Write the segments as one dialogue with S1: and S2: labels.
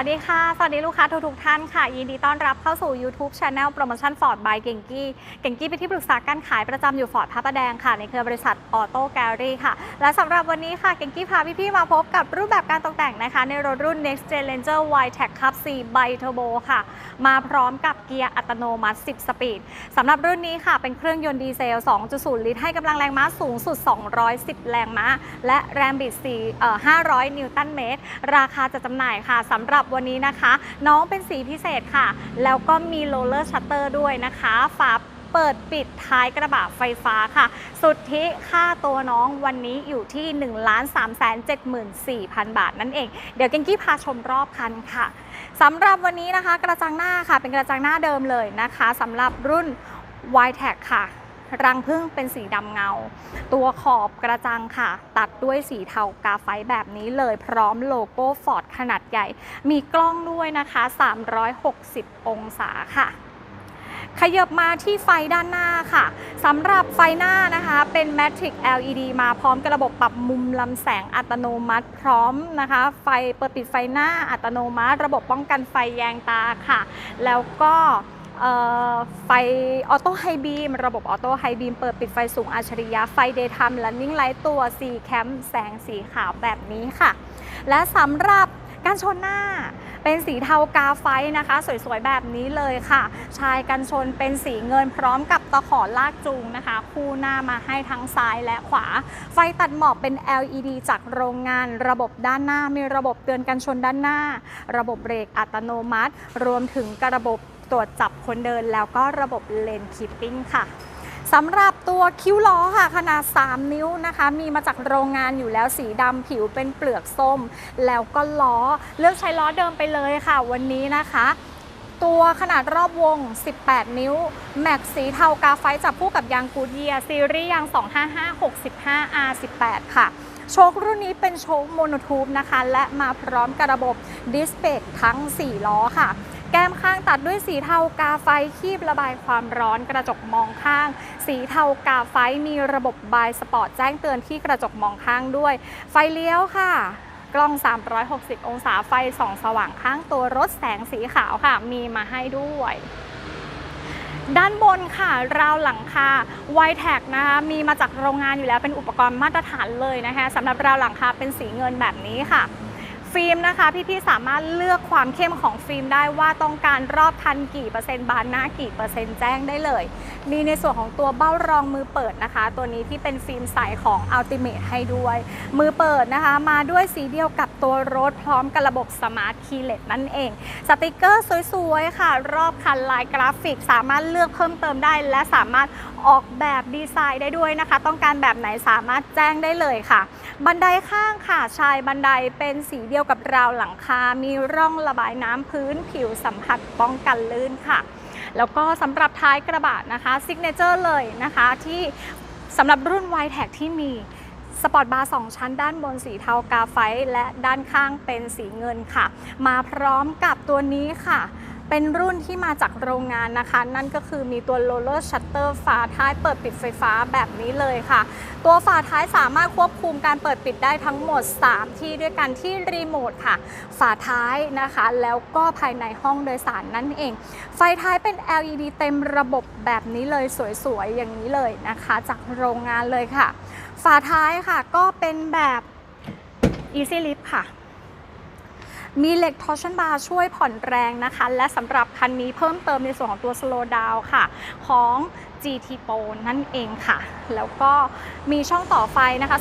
S1: วัสดีค่ะ สวัสดีลูกค้าทุกทุกท่านค่ะ ยินดีต้อนรับเข้าสู่ YouTube Channel โปรโมชั่นฟอร์ดบายเก่งกี้เก่งกี้เป็นที่ปรึกษาการขายประจำอยู่ฟอร์ดพระประแดงค่ะ ในเครือบริษัทออโต้แกลลี่ค่ะ และสำหรับวันนี้ค่ะ เก่งกี้พาพี่ๆมาพบกับรูปแบบการตกแต่งนะคะ ในรถรุ่น Next Gen Ranger Y Tech Cup C Bi Turbo ค่ะ มาพร้อมกับเกียร์อัตโนมัติ 10 สปีดสำหรับรุ่นนี้ค่ะ เป็นเครื่องยนต์ดีเซล 2.0 ลิตร ให้กำลังแรงม้าสูงสุด 210 แรงม้า และแรงบิด4 500 นิวตันเมตร ราคาจะจำหน่ายค่ะสำหรับวันนี้นะคะ น้องเป็นสีพิเศษค่ะ แล้วก็มีโรลเลอร์ชัตเตอร์ด้วยนะคะฝาเปิดปิดท้ายกระบะไฟฟ้าค่ะ สุทธิค่าตัวน้องวันนี้อยู่ที่ 1 3 7 4 0 0 0 บาทนั่นเอง เดี๋ยวเกงกี้พาชมรอบคันค่ะสำหรับวันนี้นะคะ กระจังหน้าค่ะ เป็นกระจังหน้าเดิมเลยนะคะสำหรับรุ่น y t e c ค่ะ รังพึ่งเป็นสีดำเงา ตัวขอบกระจังค่ะ ตัดด้วยสีเทากาไฟแบบนี้เลยพร้อมโลโก้ฟอร์ดขนาดใหญ่ มีกล้องด้วยนะคะ 360 องศาค่ะขยับมาที่ไฟด้านหน้าค่ะสำหรับไฟหน้านะคะ เป็น Matrix LED มาพร้อมกับระบบปรับมุมลำแสงอัตโนมัติพร้อมนะคะ ไฟเปิดปิดไฟหน้าอัตโนมัติ ระบบป้องกันไฟแยงตาค่ะ แล้วก็ ไฟออโต้ไฮบีมระบบออโต้ไฮบีมเปิดปิดไฟสูงอัจฉริยะไฟ Daytime Running Light ตัว C Cam แสงสีขาวแบบนี้ค่ะ และสำหรับการชนหน้าเป็นสีเทากาไฟนะคะ สวยๆ แบบนี้เลยค่ะ ชายกันชนเป็นสีเงินพร้อมกับตะขอลากจูงนะคะ คู่หน้ามาให้ทั้งซ้ายและขวา ไฟตัดหมอกเป็น LED จากโรงงาน ระบบด้านหน้ามีระบบเตือนกันชนด้านหน้า ระบบเบรกอัตโนมัติ รวมถึงกระบบ ตรวจจับคนเดินแล้วก็ระบบเลนคีปปิ้งค่ะสำหรับตัวคิ้วล้อค่ะขนาด 3 นิ้วนะคะ มีมาจากโรงงานอยู่แล้วสีดำผิวเป็นเปลือกส้ม แล้วก็ล้อเลือกใช้ล้อเดิมไปเลยค่ะ วันนี้นะคะ ตัวขนาดรอบวง 18 นิ้ว แม็กสีเทากาไฟจับคู่กับยางกูดเยียซีรีส์ยาง 255 65 R18 ค่ะ โชครุ่นนี้เป็นโชคโมโนทูบนะคะ และมาพร้อมกับระบบดิสเ a กทั้ง 4 ล้อค่ะ แก้มข้างตัดด้วยสีเทากาไฟคีบระบายความร้อนกระจกมองข้าง สีเทากาไฟมีระบบบายสปอร์ตแจ้งเตือนที่กระจกมองข้างด้วย ไฟเลี้ยวค่ะกล้อง 360 องศาไฟส่องสว่างข้างตัวรถแสงสีขาวค่ะ มีมาให้ด้วย ด้านบนค่ะ ราวหลังคา y t e c นะคะมีมาจากโรงงานอยู่แล้วเป็นอุปกรณ์มาตรฐานเลยนะคะสำหรับราวหลังคาเป็นสีเงินแบบนี้ค่ะ ฟิล์มนะคะ พี่ๆสามารถเลือกความเข้มของฟิล์มได้ว่าต้องการรอบคันกี่เปอร์เซ็นต์บานหน้ากี่เปอร์เซ็นต์แจ้งได้เลย มีในส่วนของตัวเบ้ารองมือเปิดนะคะ ตัวนี้ที่เป็นฟิล์มใสของ Ultimate ให้ด้วย มือเปิดนะคะ มาด้วยสีเดียวกับตัวรถพร้อมกับระบบ Smart Keyless นั่นเอง สติกเกอร์สวยๆค่ะ รอบคันลายกราฟิก สามารถเลือกเพิ่มเติมได้ และสามารถออกแบบดีไซน์ได้ด้วยนะคะ ต้องการแบบไหนสามารถแจ้งได้เลยค่ะ บันไดข้างค่ะชายบันไดเป็นสีเดียวกับราวหลังคา มีร่องระบายน้ำพื้นผิวสัมผัสป้องกันลื่นค่ะ แล้วก็สำหรับท้ายกระบะนะคะซิกเนเจอร์เลยนะคะที่สำหรับรุ่น y t e c ที่มีสปอร์ตบาร์2ชั้นด้านบนสีเทากาไฟและด้านข้างเป็นสีเงินค่ะ มาพร้อมกับตัวนี้ค่ะ เป็นรุ่นที่มาจากโรงงานนะคะ นั่นก็คือมีตัวโรลเลอร์ชัตเตอร์ฝาท้ายเปิดปิดไฟฟ้าแบบนี้เลยค่ะ ตัวฝาท้ายสามารถควบคุมการเปิดปิดได้ทั้งหมด 3 ที่ด้วยกันที่รีโมทค่ะ ฝาท้ายนะคะ แล้วก็ภายในห้องโดยสารนั่นเอง ไฟท้ายเป็น LED เต็มระบบแบบนี้เลยสวยๆ อย่างนี้เลยนะคะ จากโรงงานเลยค่ะ ฝาท้ายค่ะก็เป็นแบบ Easy Lift ค่ะ มีเหล็กทอร์ชันบาร์ช่วยผ่อนแรงนะคะ และสำหรับคันนี้เพิ่มเติมในส่วนของตัว slow down ค่ะ ของ GT Pro นั่นเองค่ะ แล้วก็มีช่องต่อไฟนะคะ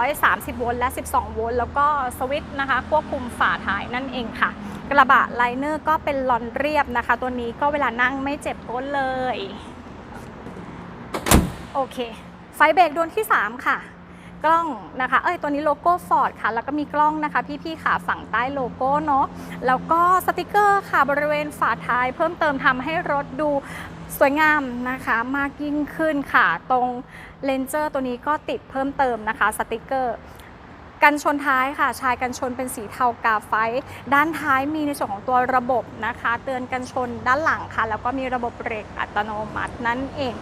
S1: 230 โวลต์และ 12 โวลต์ แล้วก็สวิตช์นะคะ ควบคุมฝาท้ายนั่นเองค่ะ กระบะไลเนอร์ก็เป็นลอนเรียบนะคะ ตัวนี้ก็เวลานั่งไม่เจ็บก้นเลย โอเค ไฟเบรกดวงที่ 3 ค่ะ กล้องนะคะ เอ้ย ตัวนี้โลโก้ฟอร์ดค่ะ แล้วก็มีกล้องนะคะ พี่ๆขาฝั่งใต้โลโก้เนาะ แล้วก็สติกเกอร์ค่ะบริเวณฝาท้ายเพิ่มเติมทำให้รถดูสวยงามนะคะมากยิ่งขึ้นค่ะ ตรงเลนเจอร์ตัวนี้ก็ติดเพิ่มเติมนะคะสติกเกอร์กันชนท้ายค่ะ ชายกันชนเป็นสีเทากาไฟ ด้านท้ายมีในส่วนของตัวระบบนะคะ เตือนกันชนด้านหลังค่ะ แล้วก็มีระบบเบรกอัตโนมัตินั่นเอง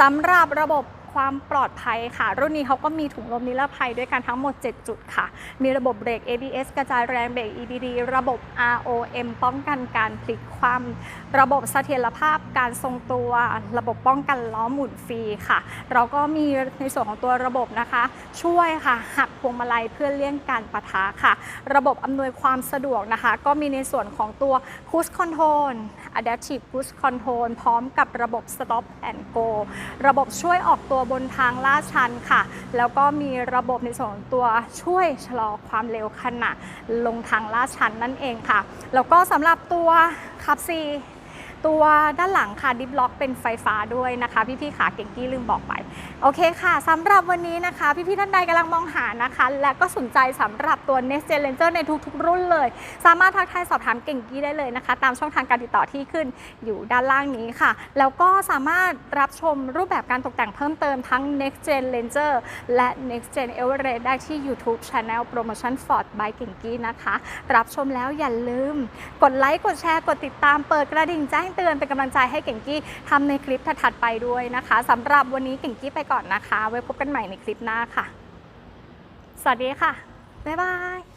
S1: สำหรับระบบ ความปลอดภัยค่ะ รุ่นนี้เขาก็มีถุงลมนิรภัยด้วยกันทั้งหมด 7 จุดค่ะ มีระบบเบรก ABS กระจายแรงเบรก EBD ระบบ ROM ป้องกันการพลิกคว่ำระบบเสถียรภาพการทรงตัว ระบบป้องกันล้อหมุนฟรีค่ะ เราก็มีในส่วนของตัวระบบนะคะ ช่วยค่ะหักพวงมาลัยเพื่อเลี่ยงการปะทะค่ะ ระบบอำนวยความสะดวกนะคะ ก็มีในส่วนของตัว Cruise Control Adaptive Cruise Control พร้อมกับระบบ Stop and Go ระบบช่วยออกตัวบนทางลาดชันค่ะ แล้วก็มีระบบในส่วนตัวช่วยชะลอความเร็วขณะลงทางลาดชันนั่นเองค่ะ แล้วก็สำหรับตัวขับซี ตัวด้านหลังค่ะดิฟล็อกเป็นไฟฟ้าด้วยนะคะ พี่ๆขาเก่งกี้ลืมบอกไปโอเคค่ะสำหรับวันนี้นะคะ พี่ๆท่านใดกำลังมองหานะคะ และก็สนใจสำหรับตัว Next Gen Ranger ในทุกๆ รุ่นเลย สามารถทักทายสอบถามเก่งกี้ได้เลยนะคะ ตามช่องทางการติดต่อที่ขึ้นอยู่ด้านล่างนี้ค่ะ แล้วก็สามารถรับชมรูปแบบการตกแต่งเพิ่มเติมทั้ง Next Gen Ranger และ Next Gen e v e r e s t ได้ที่ YouTube Channel Promotion Ford by เก่งกี้นะคะ รับชมแล้วอย่าลืม กดไลค์กดแชร์กดติดตามเปิดกระดิ่งแจ้งเตือนเป็นกำลังใจให้เก่งกี้ทำในคลิปถัดไปด้วยนะคะสำหรับวันนี้เก่งกี้ไปก่อนนะคะ ไว้พบกันใหม่ในคลิปหน้าค่ะ สวัสดีค่ะ บ๊ายบาย